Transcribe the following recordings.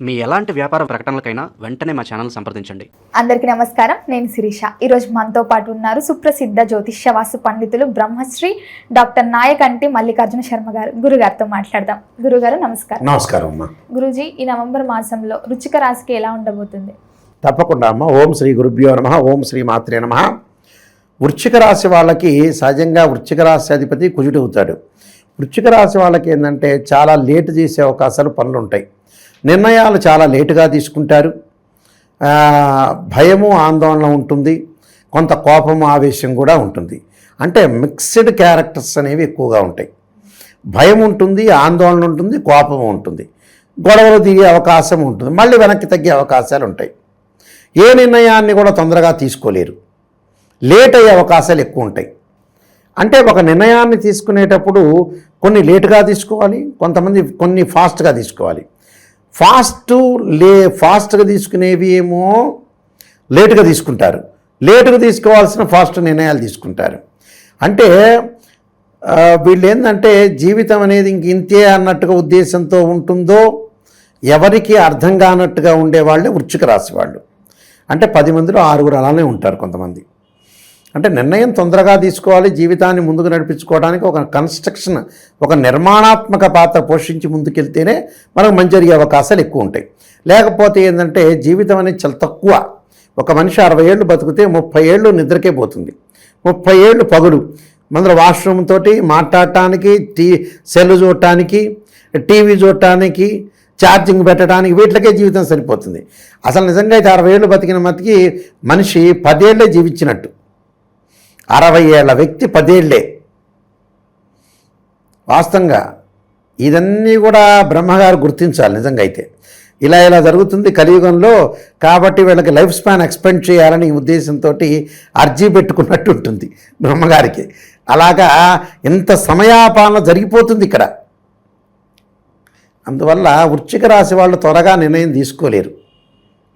మీ ఎలాంటి వ్యాపార ప్రకటనలకైనా వెంటనే మా ఛానల్ సంప్రదించండి. అందరికీ నమస్కారం. నేను శిరీష. ఈరోజు మనతో పాటు ఉన్నారు సుప్రసిద్ధ జ్యోతిష్య వాస్తు పండితులు బ్రహ్మశ్రీ డాక్టర్ నాయకంటి మల్లికార్జున శర్మ గారు. గురుగారితో మాట్లాడదాం. గురుగారు నమస్కారం. నమస్కారం అమ్మా. గురూజీ ఈ నవంబర్ మాసంలో రుచిక రాశికి ఎలా ఉండబోతుంది? తప్పకుండా అమ్మ. ఓం శ్రీ గురుభ్యో నమ. ఓం శ్రీ మాత్రే నమ. వృశ్చిక రాశి వాళ్ళకి సహజంగా వృశ్చిక రాశి అధిపతి కుజుడు అవుతాడు. వృశ్చిక రాశి వాళ్ళకి ఏంటంటే చాలా లేటు చేసే అవకాశాలు పనులు ఉంటాయి. నిర్ణయాలు చాలా లేటుగా తీసుకుంటారు. భయము ఆందోళన ఉంటుంది. కొంత కోపము ఆవేశం కూడా ఉంటుంది. అంటే మిక్స్డ్ క్యారెక్టర్స్ అనేవి ఎక్కువగా ఉంటాయి. భయం ఉంటుంది ఆందోళన ఉంటుంది కోపం ఉంటుంది. గొడవలు దిగే అవకాశం ఉంటుంది. మళ్ళీ వెనక్కి తగ్గే అవకాశాలు ఉంటాయి. ఏ నిర్ణయాన్ని కూడా తొందరగా తీసుకోలేరు. లేట్ అయ్యే అవకాశాలు ఎక్కువ ఉంటాయి. అంటే ఒక నిర్ణయాన్ని తీసుకునేటప్పుడు కొన్ని లేటుగా తీసుకోవాలి కొంతమంది కొన్ని ఫాస్ట్గా తీసుకోవాలి. ఫాస్ట్ లే ఫాస్ట్గా తీసుకునేవి ఏమో? లేటుగా తీసుకుంటారు. లేటుగా తీసుకోవాల్సిన ఫాస్ట్ నిర్ణయాలు తీసుకుంటారు. అంటే వీళ్ళు ఏంటంటే జీవితం అనేది ఇంక ఇంతే అన్నట్టుగా ఉద్దేశంతో ఉంటుందో ఎవరికి అర్థం కానట్టుగా ఉండేవాళ్ళే వృచ్చిక రాశి వాళ్ళు. అంటే పది మందిలో ఆరుగురు అలానే ఉంటారు కొంతమంది. అంటే నిర్ణయం తొందరగా తీసుకోవాలి జీవితాన్ని ముందుకు నడిపించుకోవడానికి ఒక కన్స్ట్రక్షన్ ఒక నిర్మాణాత్మక పాత్ర పోషించి ముందుకెళ్తేనే మనకు మంచి జరిగే అవకాశాలు ఎక్కువ ఉంటాయి. లేకపోతే ఏంటంటే జీవితం అనేది చాలా తక్కువ. ఒక మనిషి అరవై ఏళ్ళు బతికితే ముప్పై ఏళ్ళు నిద్రకే పోతుంది. ముప్పై ఏళ్ళు పగులు. మన వాష్రూమ్ తోటి మాట్లాడటానికి టీ సెల్ చూడటానికి టీవీ చూడటానికి ఛార్జింగ్ పెట్టడానికి వీటికే జీవితం సరిపోతుంది. అసలు నిజంగా అయితే అరవై ఏళ్ళు బతికిన మతికి మనిషి పదేళ్ళే జీవించినట్టు. అరవై ఏళ్ళ వ్యక్తి పదేళ్ళే. వాస్తవంగా ఇదన్నీ కూడా బ్రహ్మగారు గుర్తించాలి నిజంగా అయితే. ఇలా ఇలా జరుగుతుంది కలియుగంలో కాబట్టి వీళ్ళకి లైఫ్ స్పాన్ ఎక్స్పెండ్ చేయాలని ఉద్దేశంతో అర్జీ పెట్టుకున్నట్టు ఉంటుంది బ్రహ్మగారికి. అలాగా ఇంత సమయాపాలన జరిగిపోతుంది ఇక్కడ. అందువల్ల వృచ్చిక రాశి వాళ్ళు త్వరగా నిర్ణయం తీసుకోలేరు.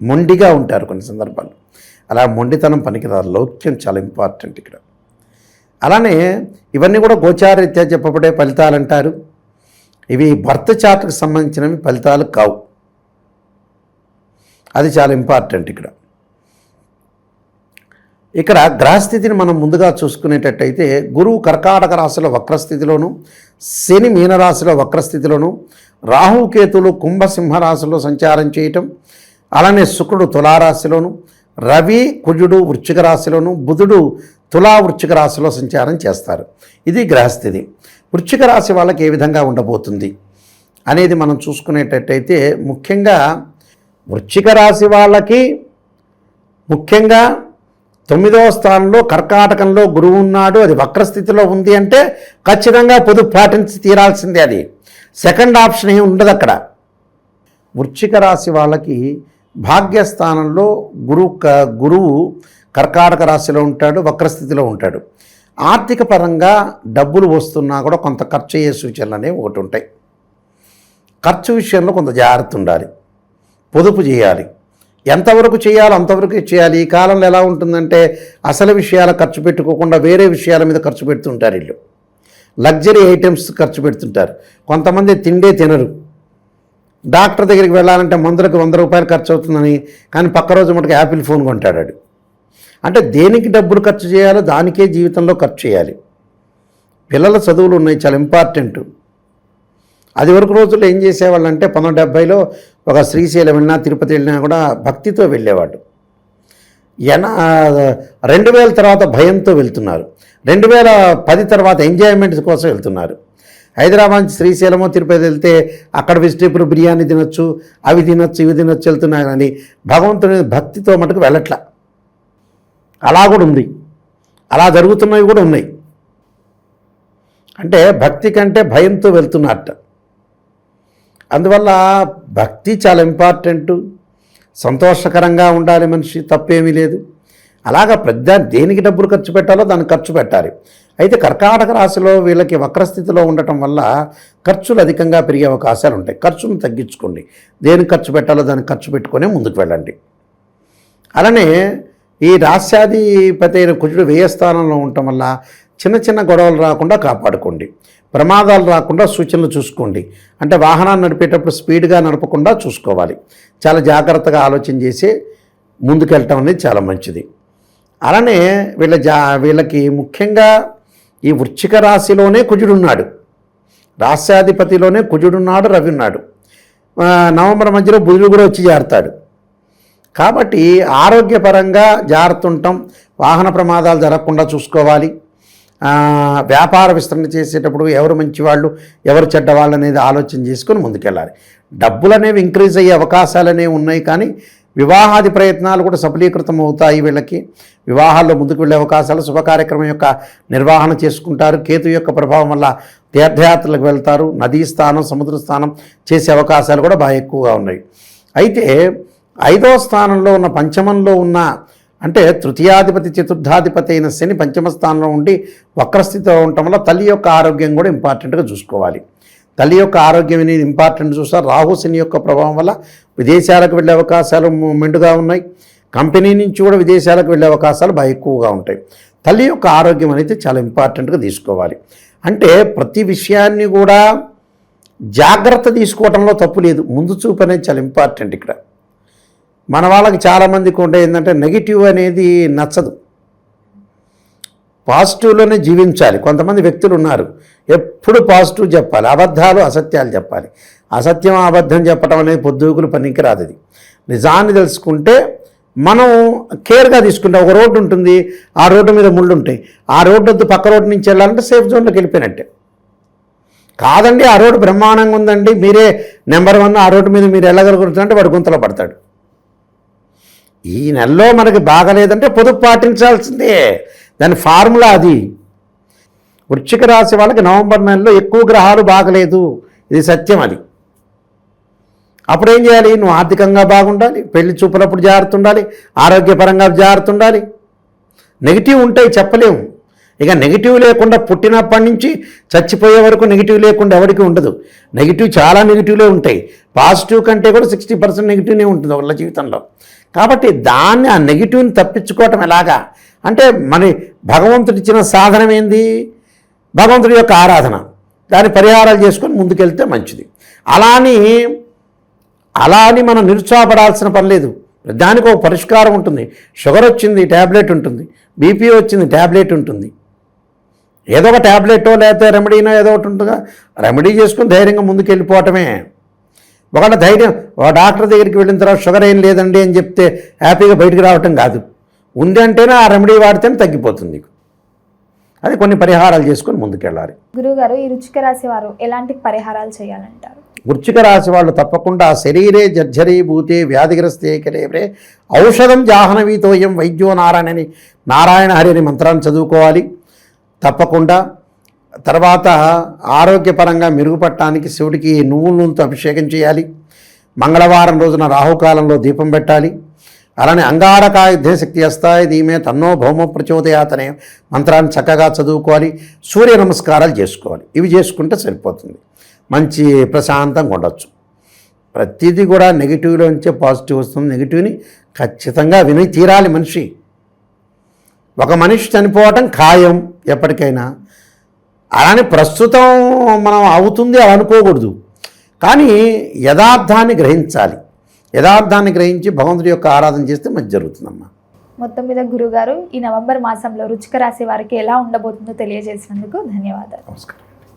మొండిగా ఉంటారు కొన్ని సందర్భాలు అలా మొండితనం పనికిరాదు. లౌక్యం చాలా ఇంపార్టెంట్ ఇక్కడ. అలానే ఇవన్నీ కూడా గోచారీత్యా చెప్పబడే ఫలితాలు అంటారు ఇవి భర్త చార్ట్కి సంబంధించినవి ఫలితాలు కావు. అది చాలా ఇంపార్టెంట్ ఇక్కడ. ఇక్కడ గ్రహస్థితిని మనం ముందుగా చూసుకునేటట్టయితే గురువు కర్కాటక రాశిలో వక్రస్థితిలోను శని మీనరాశిలో వక్రస్థితిలోను రాహుకేతులు కుంభసింహ రాశిలో సంచారం చేయటం అలానే శుక్రుడు తులారాశిలోను రవి కుజుడు వృశ్చిక రాశిలోను బుధుడు తులా వృశ్చిక రాశిలో సంచారం చేస్తారు. ఇది గ్రహస్థితి. వృశ్చిక రాశి వాళ్ళకి ఏ విధంగా ఉండబోతుంది అనేది మనం చూసుకునేటట్టయితే ముఖ్యంగా వృశ్చిక రాశి వాళ్ళకి ముఖ్యంగా తొమ్మిదవ స్థానంలో కర్కాటకంలో గురువు ఉన్నాడు అది వక్రస్థితిలో ఉంది అంటే ఖచ్చితంగా పొదుపు పాటించి తీరాల్సిందే అది. సెకండ్ ఆప్షన్ ఏమి ఉండదు అక్కడ వృశ్చిక రాశి వాళ్ళకి భాగ్యస్థానంలో గురువు క- గురువు కర్కాటక రాశిలో ఉంటాడు వక్రస్థితిలో ఉంటాడు. ఆర్థిక పరంగా డబ్బులు వస్తున్నా కూడా కొంత ఖర్చు అయ్యే సూచనలు అనేవి ఒకటి ఉంటాయి. ఖర్చు విషయంలో కొంత జాగ్రత్త ఉండాలి. పొదుపు చేయాలి. ఎంతవరకు చేయాలో అంతవరకు చేయాలి. ఈ కాలంలో ఎలా ఉంటుందంటే అసలు విషయాలు ఖర్చు పెట్టుకోకుండా వేరే విషయాల మీద ఖర్చు పెడుతుంటారు వీళ్ళు. లగ్జరీ ఐటమ్స్ ఖర్చు పెడుతుంటారు. కొంతమంది తిండే తినరు. డాక్టర్ దగ్గరికి వెళ్ళాలంటే మందులకు వంద రూపాయలు ఖర్చు అవుతుందని కానీ పక్క రోజు మటుకు యాపిల్ ఫోన్ కొంటాడాడు అంటే దేనికి డబ్బులు ఖర్చు చేయాలో దానికే జీవితంలో ఖర్చు చేయాలి. పిల్లల చదువులు ఉన్నాయి చాలా ఇంపార్టెంట్. అది వరకు రోజుల్లో ఏం చేసేవాళ్ళు అంటే పంతొమ్మిది డెబ్బైలో ఒక శ్రీశైలం వెళ్ళినా తిరుపతి వెళ్ళినా కూడా భక్తితో వెళ్ళేవాడు. ఎన రెండు వేల తర్వాత భయంతో వెళ్తున్నారు. రెండు వేల పది తర్వాత ఎంజాయ్మెంట్ కోసం వెళ్తున్నారు. హైదరాబాద్ శ్రీశైలము తిరుపతి వెళ్తే అక్కడ వెజిటేబుల్ బిర్యానీ తినొచ్చు అవి తినొచ్చు ఇవి తినొచ్చు వెళ్తున్నారు కానీ భగవంతుని భక్తితో మటుకు వెళ్ళట్లా. అలా కూడా ఉంది. అలా జరుగుతున్నవి కూడా ఉన్నాయి. అంటే భక్తి కంటే భయంతో వెళ్తున్నట్ట అందువల్ల భక్తి చాలా ఇంపార్టెంట్ సంతోషకరంగా ఉండాలి మనిషి తప్పేమీ లేదు. అలాగా పెద్ద దేనికి డబ్బులు ఖర్చు పెట్టాలో దాన్ని ఖర్చు పెట్టాలి. అయితే కర్కాటక రాశిలో వీళ్ళకి వక్రస్థితిలో ఉండటం వల్ల ఖర్చులు అధికంగా పెరిగే అవకాశాలు ఉంటాయి. ఖర్చును తగ్గించుకోండి. దేనికి ఖర్చు పెట్టాలో దాన్ని ఖర్చు పెట్టుకొని ముందుకు వెళ్ళండి. అలానే ఈ రాస్యాధిపతి అయిన కుజుడు వ్యయ స్థానంలో ఉండటం వల్ల చిన్న చిన్న గొడవలు రాకుండా కాపాడుకోండి. ప్రమాదాలు రాకుండా సూచనలు చూసుకోండి. అంటే వాహనాన్ని నడిపేటప్పుడు స్పీడ్గా నడపకుండా చూసుకోవాలి. చాలా జాగ్రత్తగా ఆలోచన చేసి ముందుకెళ్ళటం అనేది చాలా మంచిది. అలానే వీళ్ళ జా వీళ్ళకి ముఖ్యంగా ఈ వృశ్చిక రాశిలోనే కుజుడున్నాడు. రాష్ట్రాధిపతిలోనే కుజుడున్నాడు రవి ఉన్నాడు నవంబర్ మధ్యలో బుధుడు కూడా వచ్చి చేరుతాడు కాబట్టి ఆరోగ్యపరంగా జాగ్రత్త ఉండటం వాహన ప్రమాదాలు జరగకుండా చూసుకోవాలి. వ్యాపార విస్తరణ చేసేటప్పుడు ఎవరు మంచివాళ్ళు ఎవరు చెడ్డవాళ్ళు అనేది ఆలోచన చేసుకొని ముందుకెళ్ళాలి. డబ్బులు అనేవి ఇంక్రీజ్ అయ్యే అవకాశాలు అనేవి ఉన్నాయి కానీ వివాహాది ప్రయత్నాలు కూడా సఫలీకృతం అవుతాయి వీళ్ళకి. వివాహాల్లో ముందుకు వెళ్ళే అవకాశాలు శుభ కార్యక్రమం యొక్క నిర్వహణ చేసుకుంటారు. కేతు యొక్క ప్రభావం వల్ల తీర్థయాత్రలకు వెళ్తారు. నదీ స్థానం సముద్ర స్థానం చేసే అవకాశాలు కూడా బాగా ఎక్కువగా ఉన్నాయి. అయితే ఐదవ స్థానంలో ఉన్న పంచమంలో ఉన్న అంటే తృతీయాధిపతి చతుర్థాధిపతి అయిన శని పంచమ స్థానంలో ఉండి వక్రస్థితిలో ఉండటం వల్ల తల్లి యొక్క ఆరోగ్యం కూడా ఇంపార్టెంట్గా చూసుకోవాలి. తల్లి యొక్క ఆరోగ్యం అనేది ఇంపార్టెంట్ చూస్తారు. రాహు శని యొక్క ప్రభావం వల్ల విదేశాలకు వెళ్ళే అవకాశాలు మెండుగా ఉన్నాయి. కంపెనీ నుంచి కూడా విదేశాలకు వెళ్ళే అవకాశాలు బాగా ఎక్కువగా ఉంటాయి. తల్లి యొక్క ఆరోగ్యం అనేది చాలా ఇంపార్టెంట్గా తీసుకోవాలి. అంటే ప్రతి విషయాన్ని కూడా జాగ్రత్త తీసుకోవడంలో తప్పు లేదు. ముందు చూపు అనేది చాలా ఇంపార్టెంట్ ఇక్కడ. మన వాళ్ళకి చాలామందికి ఉండే ఏంటంటే నెగిటివ్ అనేది నచ్చదు. పాజిటివ్లోనే జీవించాలి. కొంతమంది వ్యక్తులు ఉన్నారు. ఎప్పుడు పాజిటివ్ చెప్పాలి. అబద్ధాలు అసత్యాలు చెప్పాలి. అసత్యం అబద్ధం చెప్పడం అనేది పొద్దుకులు పనికిరాదు అది నిజాన్ని తెలుసుకుంటే మనం కేర్గా తీసుకుంటే ఒక రోడ్డు ఉంటుంది. ఆ రోడ్డు మీద ముళ్ళు ఉంటాయి. ఆ రోడ్డు వద్దు పక్క రోడ్డు నుంచి వెళ్ళాలంటే సేఫ్ జోన్లోకి వెళ్ళిపోయినట్టే. కాదండి ఆ రోడ్డు బ్రహ్మాండంగా ఉందండి. మీరే నెంబర్ వన్ ఆ రోడ్డు మీద మీరు వెళ్ళగలుగుతుంటే వాడు గుంతలో పడతాడు. ఈ నెలలో మనకి బాగలేదంటే పొదుపు పాటించాల్సిందే. దాని ఫార్ములా అది. వృశ్చిక రాశి వాళ్ళకి నవంబర్ నెలలో ఎక్కువ గ్రహాలు బాగలేదు. ఇది సత్యం అది. అప్పుడు ఏం చేయాలి? నువ్వు ఆర్థికంగా బాగుండాలి పెళ్ళి చూపులప్పుడు జాగ్రత్త ఉండాలి ఆరోగ్యపరంగా జాగ్రత్త ఉండాలి నెగిటివ్ ఉంటాయి చెప్పలేము. ఇక నెగిటివ్ లేకుండా పుట్టినప్పటి నుంచి చచ్చిపోయే వరకు నెగిటివ్ లేకుండా ఎవరికి ఉండదు. నెగిటివ్ చాలా నెగిటివ్లే ఉంటాయి. పాజిటివ్ కంటే కూడా సిక్స్టీ పర్సెంట్ నెగిటివ్నే ఉంటుంది వాళ్ళ జీవితంలో. కాబట్టి దాన్ని ఆ నెగిటివ్ని తప్పించుకోవటం ఎలాగా? అంటే మన భగవంతుడు ఇచ్చిన సాధనం ఏంది భగవంతుడి యొక్క ఆరాధన. దాని పరిహారాలు చేసుకొని ముందుకెళ్తే మంచిది. అలా అని అలా అని మనం నిరుత్సాహపడాల్సిన పని లేదు. దానికి ఒక పరిష్కారం ఉంటుంది. షుగర్ వచ్చింది ట్యాబ్లెట్ ఉంటుంది. బీపీ వచ్చింది ట్యాబ్లెట్ ఉంటుంది. ఏదో ఒక ట్యాబ్లెటో లేకపోతే రెమెడీనో ఏదో ఒకటి ఉంటుందిగా. రెమెడీ చేసుకుని ధైర్యంగా ముందుకెళ్ళిపోవటమే. ఒకళ్ళ ధైర్యం ఒక డాక్టర్ దగ్గరికి వెళ్ళిన తర్వాత షుగర్ ఏం లేదండి అని చెప్తే హ్యాపీగా బయటికి రావటం కాదు. ఉంది అంటేనే ఆ రెమెడీ వాడితేనే తగ్గిపోతుంది నీకు. అది కొన్ని పరిహారాలు చేసుకొని ముందుకెళ్ళాలి. గురువుగారు ఈ రుచిక రాశి వారు ఎలాంటి పరిహారాలు చేయాలంటారు? వృశ్చిక రాశి వాళ్ళు తప్పకుండా శరీరే జర్జరీభూతే వ్యాధిగ్రస్తే కలేవరే ఔషధం జాహ్నవీతోయం వైద్యో నారాయణని నారాయణ హరి అని మంత్రాన్ని చదువుకోవాలి. తప్పకుండా. తర్వాత ఆరోగ్యపరంగా మెరుగుపడటానికి శివుడికి నువ్వుల నూనెతో అభిషేకం చేయాలి. మంగళవారం రోజున రాహుకాలంలో దీపం పెట్టాలి. అలానే అంగారకాయుద్ధే శక్తి వస్తాయి దీమే తన్నో భౌమ ప్రచోదయాత్ అనే మంత్రాన్ని చక్కగా చదువుకోవాలి సూర్య నమస్కారాలు చేసుకోవాలి. ఇవి చేసుకుంటే సరిపోతుంది. మంచి ప్రశాంతంగా ఉండొచ్చు. ప్రతిదీ కూడా నెగిటివ్లోంచే పాజిటివ్ వస్తుంది. నెగిటివ్ని ఖచ్చితంగా విని తీరాలి మనిషి. ఒక మనిషి చనిపోవటం ఖాయం ఎప్పటికైనా. అలానే ప్రస్తుతం మనం అవుతుంది అని అనుకోకూడదు. కానీ యథార్థాన్ని గ్రహించాలి. యథార్థాన్ని గ్రహించి భగవంతుడి యొక్క ఆరాధన చేస్తే మంచి జరుగుతుందమ్మా. మొత్తం మీద గురుగారు ఈ నవంబర్ మాసంలో రుచిక రాశి వారికి ఎలా ఉండబోతుందో తెలియజేసినందుకు ధన్యవాదాలు. నమస్కారం.